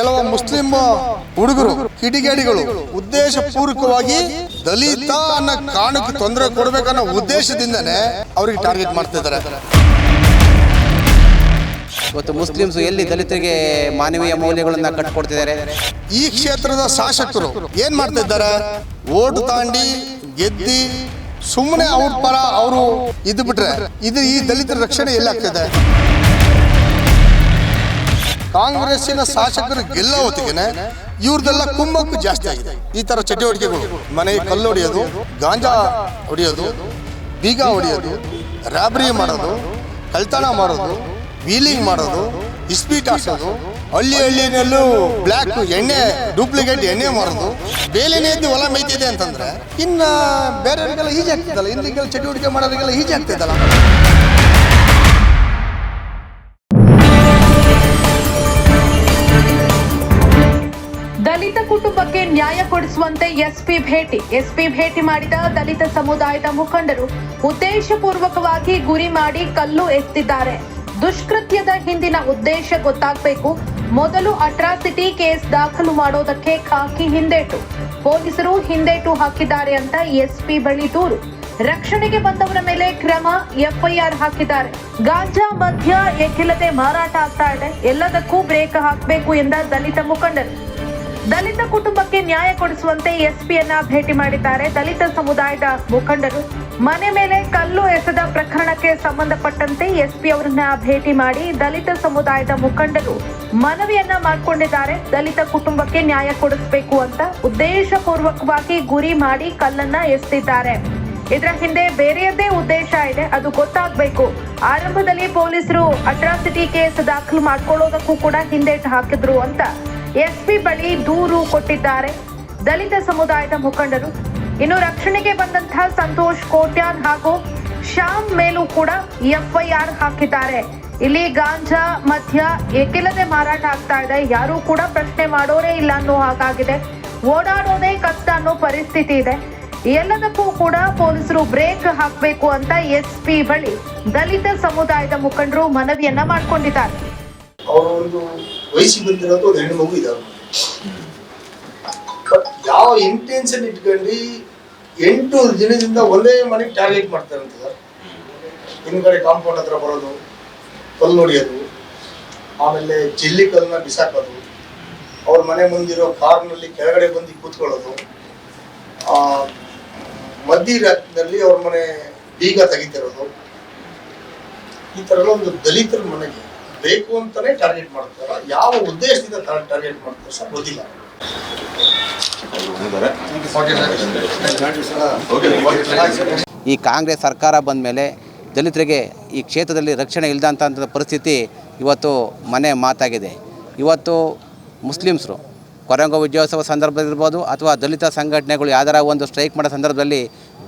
ಕೆಲವು ಮುಸ್ಲಿಂ ಹುಡುಗರು ಕಿಡಿಗೇಡಿಗಳು ಉದ್ದೇಶ ಪೂರ್ವಕವಾಗಿ ದಲಿತ ಅನ್ನೋ ಕಾರಣಕ್ಕೆ ತೊಂದರೆ ಕೊಡ್ಬೇಕನ್ನೋ ಉದ್ದೇಶದಿಂದನೇ ಅವ್ರಿಗೆ ಟಾರ್ಗೆಟ್ ಮಾಡ್ತಿದ್ದಾರೆ. ಇವತ್ತು ಮುಸ್ಲಿಮ್ಸ್ ಎಲ್ಲಿ ದಲಿತರಿಗೆ ಮಾನವೀಯ ಮೌಲ್ಯಗಳನ್ನ ಕಟ್ಕೊಡ್ತಿದ್ದಾರೆ? ಈ ಕ್ಷೇತ್ರದ ಶಾಸಕರು ಏನ್ ಮಾಡ್ತಿದ್ದಾರೆ? ಓಟು ತಾಂಡಿ ಗೆದ್ದಿ ಸುಮ್ಮನೆ ಅವ್ರ ಪರ ಅವರು ಇದ್ದು ಬಿಟ್ರೆ ಇದು ಈ ದಲಿತರ ರಕ್ಷಣೆ ಎಲ್ಲಾಗ್ತಿದೆ ಕಾಂಗ್ರೆಸ್ಸಿನ ಶಾಸಕರು ಗೆಲ್ಲ ಹೊತ್ತಿಗೆನೆ ಇವ್ರದೆಲ್ಲ ಕುಮ್ಮಕ್ಕು ಜಾಸ್ತಿ ಆಗಿದೆ. ಈ ತರ ಚಟುವಟಿಕೆಗಳು ಮನೆ ಕಲ್ಲು ಹೊಡೆಯೋದು, ಗಾಂಜಾ ಹೊಡೆಯೋದು, ಬೀಗ ಹೊಡೆಯೋದು, ರಾಬರಿ ಮಾಡೋದು, ಕಳ್ತನ ಮಾಡೋದು, ವೀಲಿಂಗ್ ಮಾಡೋದು ಇಸ್ಪೀಟ್ ಹಾಸೋದು, ಹಳ್ಳಿ ಹಳ್ಳಿನಲ್ಲೂ ಬ್ಲ್ಯಾಕ್ ಎಣ್ಣೆ, ಡೂಪ್ಲಿಕೇಟ್ ಎಣ್ಣೆ ಮಾಡೋದು ಬೇಲೆನೇ ಎದ್ದು ಹೊಲ ಮೇಯ್ತಿದೆ ಅಂತಂದ್ರೆ ಇನ್ನ ಬೇರೆಯವರಿಗೆಲ್ಲ ಈಜಿ ಆಗ್ತಿದ್ದಲ್ಲ ಇಲ್ಲಿಗೆಲ್ಲ ಚಟುವಟಿಕೆ ಮಾಡೋರಿಗೆಲ್ಲ ಈಜಿ ಎಸ್ಪಿ ಭೇಟಿ ಎಸ್ಪಿ ಭೇಟಿ ಮಾಡಿದ ದಲಿತ ಸಮುದಾಯದ ಮುಖಂಡರು ಉದ್ದೇಶಪೂರ್ವಕವಾಗಿ ಗುರಿ ಮಾಡಿ ಕಲ್ಲು ಎತ್ತಿದ್ದಾರೆ. ದುಷ್ಕೃತ್ಯದ ಹಿಂದಿನ ಉದ್ದೇಶ ಗೊತ್ತಾಗಬೇಕು. ಮೊದಲು ಅಟ್ರಾಸಿಟಿ ಕೇಸ್ ದಾಖಲು ಮಾಡೋದಕ್ಕೆ ಖಾಕಿ ಹಿಂದೇಟು. ಪೊಲೀಸರು ಹಿಂದೇಟು ಹಾಕಿದ್ದಾರೆ ಅಂತ ಎಸ್ಪಿ ಬಳಿ ದೂರು. ರಕ್ಷಣೆಗೆ ಬಂದವರ ಮೇಲೆ ಕ್ರಮ ಎಫ್ಐಆರ್ ಹಾಕಿದ್ದಾರೆ. ಗಾಂಜಾ ಮಧ್ಯ ಏಕಿಲ್ಲದೆ ಮಾರಾಟ ಆಗ್ತಾ ಇದೆ. ಎಲ್ಲದಕ್ಕೂ ಬ್ರೇಕ್ ಹಾಕಬೇಕು ಎಂದ ದಲಿತ ಮುಖಂಡರು. ದಲಿತ ಕುಟುಂಬಕ್ಕೆ ನ್ಯಾಯ ಕೊಡಿಸುವಂತೆ ಎಸ್ಪಿಯನ್ನ ಭೇಟಿ ಮಾಡಿದ್ದಾರೆ ದಲಿತ ಸಮುದಾಯದ ಮುಖಂಡರು. ಮನೆ ಮೇಲೆ ಕಲ್ಲು ಎಸೆದ ಪ್ರಕರಣಕ್ಕೆ ಸಂಬಂಧಪಟ್ಟಂತೆ ಎಸ್ಪಿ ಅವರನ್ನ ಭೇಟಿ ಮಾಡಿ ದಲಿತ ಸಮುದಾಯದ ಮುಖಂಡರು ಮನವಿಯನ್ನ ಮಾಡಿಕೊಂಡಿದ್ದಾರೆ. ದಲಿತ ಕುಟುಂಬಕ್ಕೆ ನ್ಯಾಯ ಕೊಡಿಸಬೇಕು ಅಂತ ಉದ್ದೇಶಪೂರ್ವಕವಾಗಿ ಗುರಿ ಮಾಡಿ ಕಲ್ಲನ್ನ ಎಸೆದಿದ್ದಾರೆ. ಇದರ ಹಿಂದೆ ಬೇರೆಯದ್ದೇ ಉದ್ದೇಶ ಇದೆ, ಅದು ಗೊತ್ತಾಗಬೇಕು. ಆರಂಭದಲ್ಲಿ ಪೊಲೀಸರು ಅಟ್ರಾಸಿಟಿ ಕೇಸ್ ದಾಖಲು ಮಾಡ್ಕೊಳ್ಳೋದಕ್ಕೂ ಕೂಡ ಹಿಂದೇಟು ಹಾಕಿದ್ರು ಅಂತ ಎಸ್ಪಿ ಬಳಿ ದೂರು ಕೊಟ್ಟಿದ್ದಾರೆ. ದಲಿತ ಸಮುದಾಯದ ಮುಖಂಡರು, ಇನ್ನು ರಕ್ಷಣೆಗೆ ಬಂದಂತಹ ಸಂತೋಷ್ ಕೋಟ್ಯಾನ್ ಹಾಗೂ ಶ್ಯಾಮ್ ಮೇಲೂ ಕೂಡ ಎಫ್ಐಆರ್ ಹಾಕಿದ್ದಾರೆ. ಇಲ್ಲಿ ಗಾಂಜಾ ಮಧ್ಯ ಏಕಿಲ್ಲದೆ ಮಾರಾಟ ಆಗ್ತಾ ಇದೆ. ಯಾರು ಕೂಡ ಪ್ರಶ್ನೆ ಮಾಡೋರೇ ಇಲ್ಲ ಅನ್ನೋ ಹಾಗಾಗಿದೆ. ಓಡಾಡೋದೇ ಕಷ್ಟ ಅನ್ನೋ ಪರಿಸ್ಥಿತಿ ಇದೆ. ಎಲ್ಲದಕ್ಕೂ ಕೂಡ ಪೊಲೀಸರು ಬ್ರೇಕ್ ಹಾಕಬೇಕು ಅಂತ ಎಸ್ಪಿ ಬಳಿ ದಲಿತ ಸಮುದಾಯದ ಮುಖಂಡರು ಮನವಿಯನ್ನ ಮಾಡ್ಕೊಂಡಿದ್ದಾರೆ. ಅವರ ಒಂದು ವಯಸ್ಸಿಗೆ ಬಂದಿರೋದು ಒಂದು ಹೆಣ್ಣು ಮಗು ಬಟ್ ಯಾವ ಇಂಟೆನ್ಷನ್ ಇಟ್ಕೊಂಡು ಎಂಟು ದಿನದಿಂದ ಒಂದೇ ಮನೆಗೆ ಟಾರ್ಗೆಟ್ ಮಾಡ್ತಾರೆ ಅಂತ ಸರ್. ಹಿಂದ್ಗಡೆ ಕಾಂಪೌಂಡ್ ಹತ್ರ ಬರೋದು ಕಲ್ಲು ಹೊಡಿಯೋದು ಆಮೇಲೆ ಜಿಲ್ಲಿ ಕಲ್ಲನ್ನ ಬಿಸಾಕೋದು ಅವ್ರ ಮನೆ ಮುಂದಿರೋ ಕಾರ್ನಲ್ಲಿ ಕೆಳಗಡೆ ಬಂದು ಕೂತ್ಕೊಳ್ಳೋದು ಆ, ಮಧ್ಯರಾತ್ರಿನಲ್ಲಿ ಅವ್ರ ಮನೆ ಬೀಗ ತೆಗಿತಿರೋದು ಈ ಥರ ಒಂದು ದಲಿತರ ಮನೆಗೆ. ಬೇಕು ಅಂತಾನೆ ಟಾರ್ಗೆಟ್ ಮಾಡ್ತಾರ ಯಾವ ಉದ್ದೇಶದಿಂದ ಟಾರ್ಗೆಟ್ ಮಾಡ್ತಾರೆ ಸರ್ ಗೊತ್ತಿಲ್ಲ. ಈ ಕಾಂಗ್ರೆಸ್ ಸರ್ಕಾರ ಬಂದ ಮೇಲೆ ದಲಿತರಿಗೆ ಈ ಕ್ಷೇತ್ರದಲ್ಲಿ ರಕ್ಷಣೆ ಇಲ್ಲದಂಥ ಪರಿಸ್ಥಿತಿ ಇವತ್ತು ಮನೆ ಮಾತಾಗಿದೆ. ಇವತ್ತು ಮುಸ್ಲಿಮ್ಸ್ರು ಕೊರಂಗ ವಿಜಯೋತ್ಸವ ಸಂದರ್ಭದಲ್ಲಿರ್ಬೋದು ಅಥವಾ ದಲಿತ ಸಂಘಟನೆಗಳು ಯಾವ್ದಾರ ಒಂದು ಸ್ಟ್ರೈಕ್ ಮಾಡೋ ಸಂದರ್ಭದಲ್ಲಿ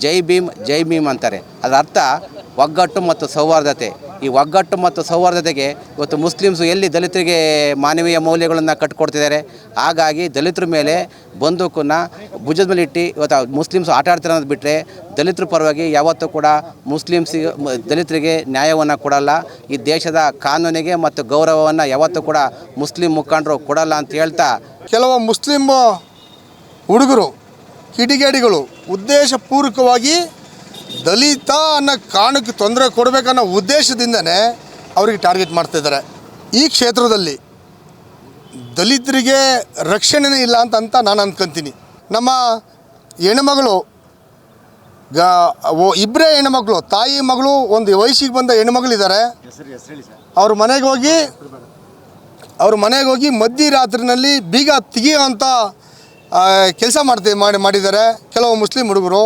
ಜೈ ಭೀಮ್ ಜೈ ಭೀಮ್ ಅಂತಾರೆ. ಅದರ ಅರ್ಥ ಒಗ್ಗಟ್ಟು ಮತ್ತು ಸೌಹಾರ್ದತೆ. ಈ ಒಗ್ಗಟ್ಟು ಮತ್ತು ಸೌಹಾರ್ದತೆಗೆ ಇವತ್ತು ಮುಸ್ಲಿಮ್ಸು ಎಲ್ಲಿ ದಲಿತರಿಗೆ ಮಾನವೀಯ ಮೌಲ್ಯಗಳನ್ನು ಕಟ್ಕೊಡ್ತಿದ್ದಾರೆ, ಹಾಗಾಗಿ ದಲಿತರ ಮೇಲೆ ಬಂದೂಕನ್ನು ಭುಜದ ಮೇಲೆ ಇಟ್ಟು ಇವತ್ತು ಮುಸ್ಲಿಮ್ಸ್ ಆಟ ಆಡ್ತಾರೆ ಅನ್ನೋದು ಬಿಟ್ಟರೆ ದಲಿತರ ಪರವಾಗಿ ಯಾವತ್ತೂ ಕೂಡ ಮುಸ್ಲಿಮ್ಸಿಗೆ, ದಲಿತರಿಗೆ ನ್ಯಾಯವನ್ನು ಕೊಡಲ್ಲ. ಈ ದೇಶದ ಕಾನೂನಿಗೆ ಮತ್ತು ಗೌರವವನ್ನು ಯಾವತ್ತೂ ಕೂಡ ಮುಸ್ಲಿಂ ಮುಖಂಡರು ಕೊಡಲ್ಲ ಅಂತ ಹೇಳ್ತಾ ಕೆಲವು ಮುಸ್ಲಿಂ ಹುಡುಗರು, ಕಿಡಿಗೇಡಿಗಳು ಉದ್ದೇಶಪೂರ್ವಕವಾಗಿ ದಲಿತ ಅನ್ನೋ ಕಾರಣಕ್ಕೆ ತೊಂದರೆ ಕೊಡಬೇಕನ್ನೋ ಉದ್ದೇಶದಿಂದನೇ ಅವರಿಗೆ ಟಾರ್ಗೆಟ್ ಮಾಡ್ತಿದ್ದಾರೆ. ಈ ಕ್ಷೇತ್ರದಲ್ಲಿ ದಲಿತರಿಗೆ ರಕ್ಷಣೆನೇ ಇಲ್ಲ ಅಂತ ಅಂತ ನಾನು ಅಂದ್ಕೊಂತೀನಿ ನಮ್ಮ ಹೆಣ್ಮಗಳು, ಗ ಇಬ್ಬರೇ ಹೆಣ್ಮಕ್ಳು ತಾಯಿ ಮಗಳು, ಒಂದು ವಯಸ್ಸಿಗೆ ಬಂದ ಹೆಣ್ಮಗಳಿದ್ದಾರೆ. ಅವ್ರ ಮನೆಗೆ ಹೋಗಿ, ಅವ್ರ ಮನೆಗೆ ಹೋಗಿ ಮಧ್ಯರಾತ್ರಿನಲ್ಲಿ ಬೀಗ ತೆಗಿಯೋ ಅಂತ ಕೆಲಸ ಮಾಡ್ತಿ, ಮಾಡಿ, ಮಾಡಿದ್ದಾರೆ. ಕೆಲವು ಮುಸ್ಲಿಂ ಹುಡುಗರು.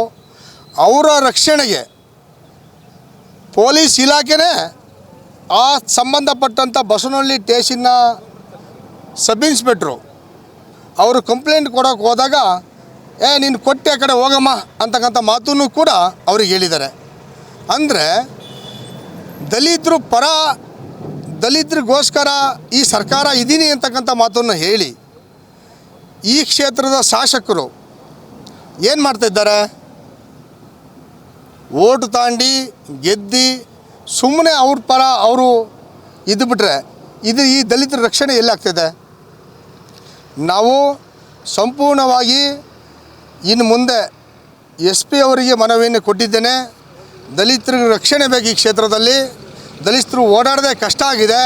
ಅವರ ರಕ್ಷಣೆಗೆ ಪೊಲೀಸ್ ಇಲಾಖೆನೇ ಆ ಸಂಬಂಧಪಟ್ಟಂಥ ಬಸವನಹಳ್ಳಿ ಸ್ಟೇಷನ್ನ ಸಬ್ ಇನ್ಸ್ಪೆಕ್ಟ್ರು ಅವರು ಕಂಪ್ಲೇಂಟ್ ಕೊಡೋಕೆ ಹೋದಾಗ, ಏ, ನೀನು ಕೊಟ್ಟೆ ಆ ಕಡೆ ಹೋಗಮ್ಮ ಅಂತಕ್ಕಂಥ ಮಾತನ್ನು ಕೂಡ ಅವ್ರಿಗೆ ಹೇಳಿದ್ದಾರೆ. ಅಂದರೆ ದಲಿತರು ಪರ, ದಲಿತರಿಗೋಸ್ಕರ ಈ ಸರ್ಕಾರ ಇದ್ದೀನಿ ಅಂತಕ್ಕಂಥ ಮಾತನ್ನು ಹೇಳಿ ಈ ಕ್ಷೇತ್ರದ ಶಾಸಕರು ಏನು ಮಾಡ್ತಿದ್ದಾರೆ ಓಟು ತಾಂಡಿ, ಗೆದ್ದು ಸುಮ್ಮನೆ ಅವ್ರ ಪರ ಅವರು ಇದು ಬಿಟ್ಟರೆ ಇದು ಈ ದಲಿತರ ರಕ್ಷಣೆ ಎಲ್ಲಾಗ್ತಿದೆ? ನಾವು ಸಂಪೂರ್ಣವಾಗಿ ಇನ್ನು ಮುಂದೆ ಎಸ್ ಪಿ ಅವರಿಗೆ ಮನವಿಯನ್ನು ಕೊಟ್ಟಿದ್ದೇನೆ. ದಲಿತರ ರಕ್ಷಣೆ ಬೇಕು ಈ ಕ್ಷೇತ್ರದಲ್ಲಿ. ದಲಿತರು ಓಡಾಡದೆ ಕಷ್ಟ ಆಗಿದೆ.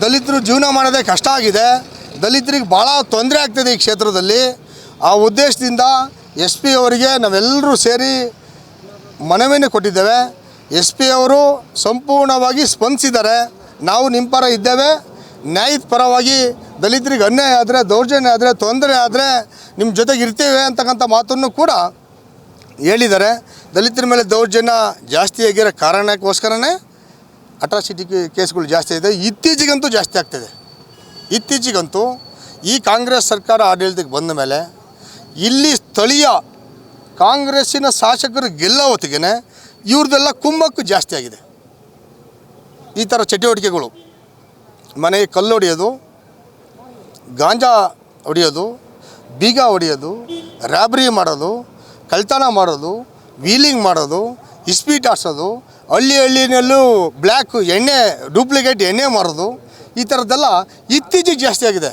ದಲಿತರು ಜೀವನ ಮಾಡೋದೇ ಕಷ್ಟ ಆಗಿದೆ. ದಲಿತರಿಗೆ ಭಾಳ ತೊಂದರೆ ಆಗ್ತಿದೆ ಈ ಕ್ಷೇತ್ರದಲ್ಲಿ. ಆ ಉದ್ದೇಶದಿಂದ ಎಸ್ ಪಿ ಅವರಿಗೆ ನಾವೆಲ್ಲರೂ ಸೇರಿ ಮನವಿಯನ್ನು ಕೊಟ್ಟಿದ್ದೇವೆ. ಎಸ್ ಪಿ ಅವರು ಸಂಪೂರ್ಣವಾಗಿ ಸ್ಪಂದಿಸಿದ್ದಾರೆ. ನಾವು ನಿಮ್ಮ ಪರ ಇದ್ದೇವೆ. ನ್ಯಾಯದ ಪರವಾಗಿ ದಲಿತರಿಗೆ ಅನ್ಯಾಯ ಆದರೆ, ದೌರ್ಜನ್ಯ ಆದರೆ, ತೊಂದರೆ ಆದರೆ ನಿಮ್ಮ ಜೊತೆಗೆ ಇರ್ತೇವೆ ಅಂತಕ್ಕಂಥ ಮಾತನ್ನು ಕೂಡ ಹೇಳಿದ್ದಾರೆ. ದಲಿತರ ಮೇಲೆ ದೌರ್ಜನ್ಯ ಜಾಸ್ತಿ ಆಗಿರೋ ಕಾರಣಕ್ಕೋಸ್ಕರನೇ ಅಟ್ರಾಸಿಟಿ ಕೇಸ್ಗಳು ಜಾಸ್ತಿ ಇದೆ ಇತ್ತೀಚೆಗಂತೂ ಜಾಸ್ತಿ ಆಗ್ತಿದೆ. ಇತ್ತೀಚೆಗಂತೂ ಈ ಕಾಂಗ್ರೆಸ್ ಸರ್ಕಾರ ಆಡಳಿತಕ್ಕೆ ಬಂದ ಮೇಲೆ ಇಲ್ಲಿ ಸ್ಥಳೀಯ ಕಾಂಗ್ರೆಸ್ಸಿನ ಶಾಸಕರು ಗೆಲ್ಲೋ ಹೊತ್ತಿಗೆ ಇವ್ರದ್ದೆಲ್ಲ ಕುಮ್ಮಕ್ಕು ಜಾಸ್ತಿ ಆಗಿದೆ. ಈ ಥರ ಚಟುವಟಿಕೆಗಳು. ಮನೆಗೆ ಕಲ್ಲು ಹೊಡೆಯೋದು, ಗಾಂಜಾ ಹೊಡೆಯೋದು, ಬೀಗ ಹೊಡೆಯೋದು ರ್ಯಾಬ್ರಿ ಮಾಡೋದು, ಕಳ್ತನ ಮಾಡೋದು, ವೀಲಿಂಗ್ ಮಾಡೋದು ಇಸ್ಪೀಟ್ ಆಡ್ಸೋದು ಹಳ್ಳಿ ಹಳ್ಳಿನಲ್ಲೂ ಬ್ಲ್ಯಾಕ್ ಎಣ್ಣೆ, ಡೂಪ್ಲಿಕೇಟ್ ಎಣ್ಣೆ ಮಾಡೋದು ಈ ಥರದ್ದೆಲ್ಲ ಇತ್ತೀಚೆಗೆ ಜಾಸ್ತಿ ಆಗಿದೆ.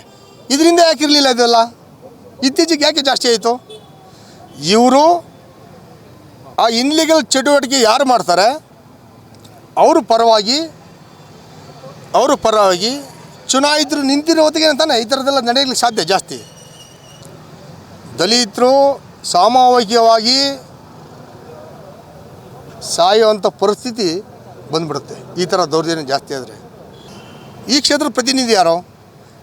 ಇದರಿಂದ ಯಾಕೆ ಇರಲಿಲ್ಲ ಇದೆಲ್ಲ? ಇತ್ತೀಚೆಗೆ ಯಾಕೆ ಜಾಸ್ತಿ ಆಯಿತು? ಇವರು ಆ ಇನ್ಲೀಗಲ್ ಚಟುವಟಿಕೆ ಯಾರು ಮಾಡ್ತಾರೆ? ಅವ್ರ ಪರವಾಗಿ ಅವ್ರ ಪರವಾಗಿ ಚುನಾಯಿತರು ಹೊತ್ತಿಗೆ ತಾನೆ ಈ ಥರದ್ದೆಲ್ಲ ನಡೆಯಲಿಕ್ಕೆ ಸಾಧ್ಯ ಜಾಸ್ತಿ. ದಲಿತರು ಸಾಮೂಹಿಕವಾಗಿ ಸಾಯುವಂಥ ಪರಿಸ್ಥಿತಿ ಬಂದ್ಬಿಡುತ್ತೆ. ಈ ಥರ ದೌರ್ಜನ್ಯ ಜಾಸ್ತಿ ಆದರೆ. ಈ ಕ್ಷೇತ್ರದ ಪ್ರತಿನಿಧಿ ಯಾರು?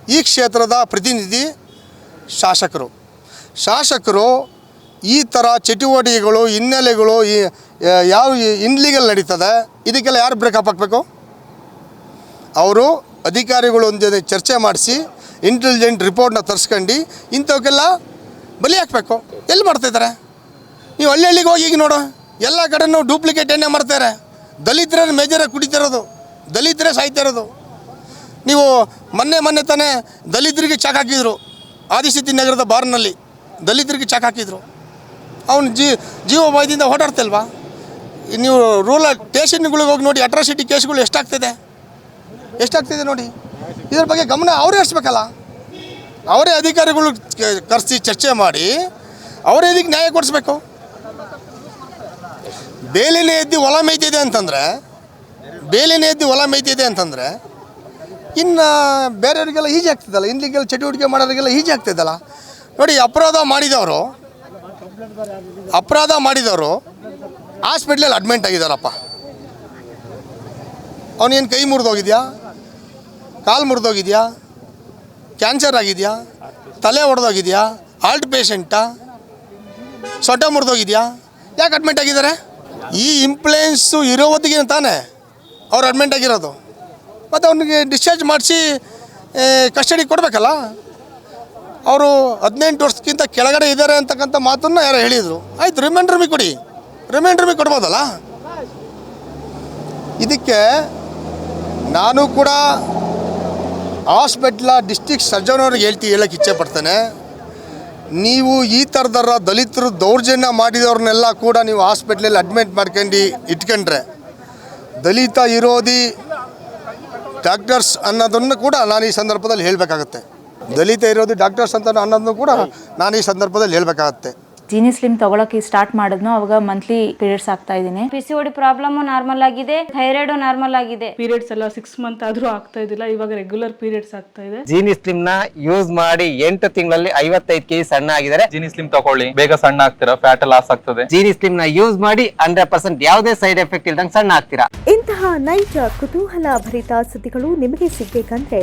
ಈ ಕ್ಷೇತ್ರದ ಪ್ರತಿನಿಧಿ ಶಾಸಕರು. ಶಾಸಕರು ಈ ಥರ ಚಟುವಟಿಕೆಗಳು, ಹಿನ್ನೆಲೆಗಳು, ಈ ಯಾವ ಇನ್ಲೀಗಲ್ ನಡೀತದೆ? ಇದಕ್ಕೆಲ್ಲ ಯಾರು ಬ್ರೇಕಪ್ ಹಾಕಬೇಕು ಅವರು ಅಧಿಕಾರಿಗಳು ಜೊತೆ ಚರ್ಚೆ ಮಾಡಿಸಿ ಇಂಟೆಲಿಜೆಂಟ್ ರಿಪೋರ್ಟ್ನ ತರಿಸ್ಕೊಂಡು ಇಂಥವಕ್ಕೆಲ್ಲ ಬಲಿ ಹಾಕಬೇಕು. ಎಲ್ಲಿ ಮಾಡ್ತಾಯಿದ್ದಾರೆ ನೀವು ಹಳ್ಳಿ ಹಳ್ಳಿಗೆ ಹೋಗಿ ಈಗ ನೋಡು. ಎಲ್ಲ ಕಡೆನೂ ಡೂಪ್ಲಿಕೇಟ್ ಎಣ್ಣೆ ಮಾಡ್ತಾರೆ. ದಲಿತರೇ ಮೇಜರಾಗಿ ಕುಡಿತಿರೋದು ದಲಿತರೇ ಸಾಯ್ತಿರೋದು ನೀವು ಮೊನ್ನೆ ಮೊನ್ನೆ ತಾನೇ ದಲಿತರಿಗೆ ಚಾಕ್ ಹಾಕಿದ್ರು. ಆದಿಶಿತಿ ನಗರದ ಬಾರ್ನಲ್ಲಿ ದಲಿತರಿಗೆ ಚಾಕ್ ಹಾಕಿದ್ರು. ಅವನು ಜೀ ಜೀವ ಭಯದಿಂದ ಓಡಾಡ್ತಲ್ವಾ? ನೀವು ರೂರಲ್ ಸ್ಟೇಷನ್ಗಳಿಗೆ ಹೋಗಿ ನೋಡಿ ಅಟ್ರಾಸಿಟಿ ಕೇಸ್ಗಳು ಎಷ್ಟಾಗ್ತಿದೆ? ಎಷ್ಟಾಗ್ತಿದೆ ನೋಡಿ? ಇದ್ರ ಬಗ್ಗೆ ಗಮನ ಅವರೇ ಹರಿಸ್ಬೇಕಲ್ಲ. ಅವರೇ ಅಧಿಕಾರಿಗಳು ಕರೆಸಿ ಚರ್ಚೆ ಮಾಡಿ ಅವರೇ ಇದಕ್ಕೆ ನ್ಯಾಯ ಕೊಡಿಸ್ಬೇಕು. ಬೇಲಿನೇ ಎದ್ದು ಹೊಲ ಮೇಯ್ತಿದೆ ಅಂತಂದರೆ, ಬೇಲಿನೇ ಎದ್ದು ಹೊಲ ಮೇಯ್ತಿದೆ ಅಂತಂದರೆ, ಇನ್ನು ಬೇರೆಯವರಿಗೆಲ್ಲ ಈಜಿ ಆಗ್ತದಲ್ಲ? ಇಲ್ಲಿಗೆಲ್ಲ ಚಟುವಟಿಕೆ ಮಾಡೋರಿಗೆಲ್ಲ ಈಜಿ ಆಗ್ತದಲ್ಲ? ನೋಡಿ, ಅಪರಾಧ ಮಾಡಿದವರು ಅಪರಾಧ ಮಾಡಿದವರು ಹಾಸ್ಪಿಟ್ಲಲ್ಲಿ ಅಡ್ಮಿಂಟ್ ಆಗಿದ್ದಾರಪ್ಪ. ಅವನೇನು ಕೈ ಮುರಿದೋಗಿದ್ಯಾ ಕಾಲು ಮುರಿದೋಗಿದ್ಯಾ ಕ್ಯಾನ್ಸರ್ ಆಗಿದೆಯಾ? ತಲೆ ಹೊಡೆದೋಗಿದೆಯಾ ಹಾರ್ಟ್ ಪೇಷಂಟಾ? ಸೊಟ್ಟ ಮುರಿದೋಗಿದೆಯಾ ಯಾಕೆ ಅಡ್ಮಿಂಟ್ ಆಗಿದ್ದಾರೆ? ಈ ಇಂಪ್ಲೂಯೆನ್ಸು ಇರೋ ಹೊತ್ತಿಗೆ ತಾನೇ ಅವ್ರು ಅಡ್ಮಿಂಟ್ ಆಗಿರೋದು. ಮತ್ತು ಅವನಿಗೆ ಡಿಸ್ಚಾರ್ಜ್ ಮಾಡಿಸಿ ಕಸ್ಟಡಿ ಕೊಡಬೇಕಲ್ಲ? ಅವರು ಹದಿನೆಂಟು ವರ್ಷಕ್ಕಿಂತ ಕೆಳಗಡೆ ಇದ್ದಾರೆ ಅಂತಕ್ಕಂಥ ಮಾತನ್ನು ಯಾರು ಹೇಳಿದರು. ಆಯ್ತು ರಿಮೈಂಡರ್ ಮಿ ಕೊಡಿ. ರಿಮೈಂಡರ್ ಮಿ ಕೊಡ್ಬೋದಲ್ಲ? ಇದಕ್ಕೆ ನಾನು ಕೂಡ ಹಾಸ್ಪಿಟ್ಲ ಡಿಸ್ಟಿಕ್ ಸರ್ಜನ್ ಅವ್ರಿಗೆ ಹೇಳ್ತಿ ಹೇಳಕ್ಕೆ ಇಚ್ಛೆ ಪಡ್ತೇನೆ. ನೀವು ಈ ಥರದರ ದಲಿತರು ದೌರ್ಜನ್ಯ ಮಾಡಿದವ್ರನ್ನೆಲ್ಲ ಕೂಡ ನೀವು ಹಾಸ್ಪಿಟ್ಲಲ್ಲಿ ಅಡ್ಮಿಟ್ ಮಾಡ್ಕೊಂಡು ಇಟ್ಕೊಂಡ್ರೆ, ದಲಿತ ವಿರೋಧಿ ಡಾಕ್ಟರ್ಸ್ ಅನ್ನೋದನ್ನು ಕೂಡ ನಾನು ಈ ಸಂದರ್ಭದಲ್ಲಿ ಹೇಳಬೇಕಾಗತ್ತೆ. ದಲಿತ ಇರೋದು ಡಾಕ್ಟರ್ಸ್ ಅಂತ ಅನ್ನೋದನ್ನು ಕೂಡ ನಾನು ಈ ಸಂದರ್ಭದಲ್ಲಿ ಹೇಳಬೇಕಾಗತ್ತೆ. ಜೀನಿ ಸ್ಲಿಮ್ ತಗೊಳಕ್ಕೆ ಸ್ಟಾರ್ಟ್ ಮಾಡಿದ್ನು ಅವಾಗ ಮಂತ್ಲಿ ಪೀರಿಯಡ್ಸ್ ಆಗ್ತಾ ಇದ್ದೀನಿ. P C O D problem normal ಆಗಿದೆ ಥೈರಾಯ್ಡ್ ನಾರ್ಮಲ್ ಆಗಿದೆ. ಪೀರಿಯಡ್ಸ್ ಎಲ್ಲ ಸಿಕ್ಸ್ ಮಂತ್ ಆದ್ರೂ ಆಗ್ತಾ ಇದಿಲ್ಲ ಇವಾಗ ರೆಗ್ಯುಲರ್ ಪೀರಿಯಡ್ಸ್ ಆಗ್ತಾ ಇದೆ. ಜೀನಿ ಸ್ಲಿಮ್ನ ಯೂಸ್ ಮಾಡಿ ಎಂಟು ತಿಂಗಳಲ್ಲಿ ಐವತ್ತೈದು ಕೆಜಿ ಸಣ್ಣ ಆಗಿದ್ದಾರೆ. ಜೀನಿ ಸ್ಲಿಮ್ ತಗೊಳ್ಳಿ ಬೇಗ ಸಣ್ಣ ಆಗ್ತೀರಾ ಫ್ಯಾಟ್ ಲಾಸ್ ಆಗ್ತದೆ? ಜೀನಿ ಸ್ಲಿಮ್ನ ಯೂಸ್ ಮಾಡಿ ಹಂಡ್ರೆಡ್ ಪರ್ಸೆಂಟ್ ಯಾವುದೇ ಸೈಡ್ ಎಫೆಕ್ಟ್ ಇಲ್ದಂಗೆ ಸಣ್ಣ ಆಗ್ತೀರಾ? ಇಂತಹ ನೈಜ ಕುತೂಹಲ ಭರಿತ ಸುದ್ದಿಗಳು ನಿಮಗೆ ಸಿಗಬೇಕಂದ್ರೆ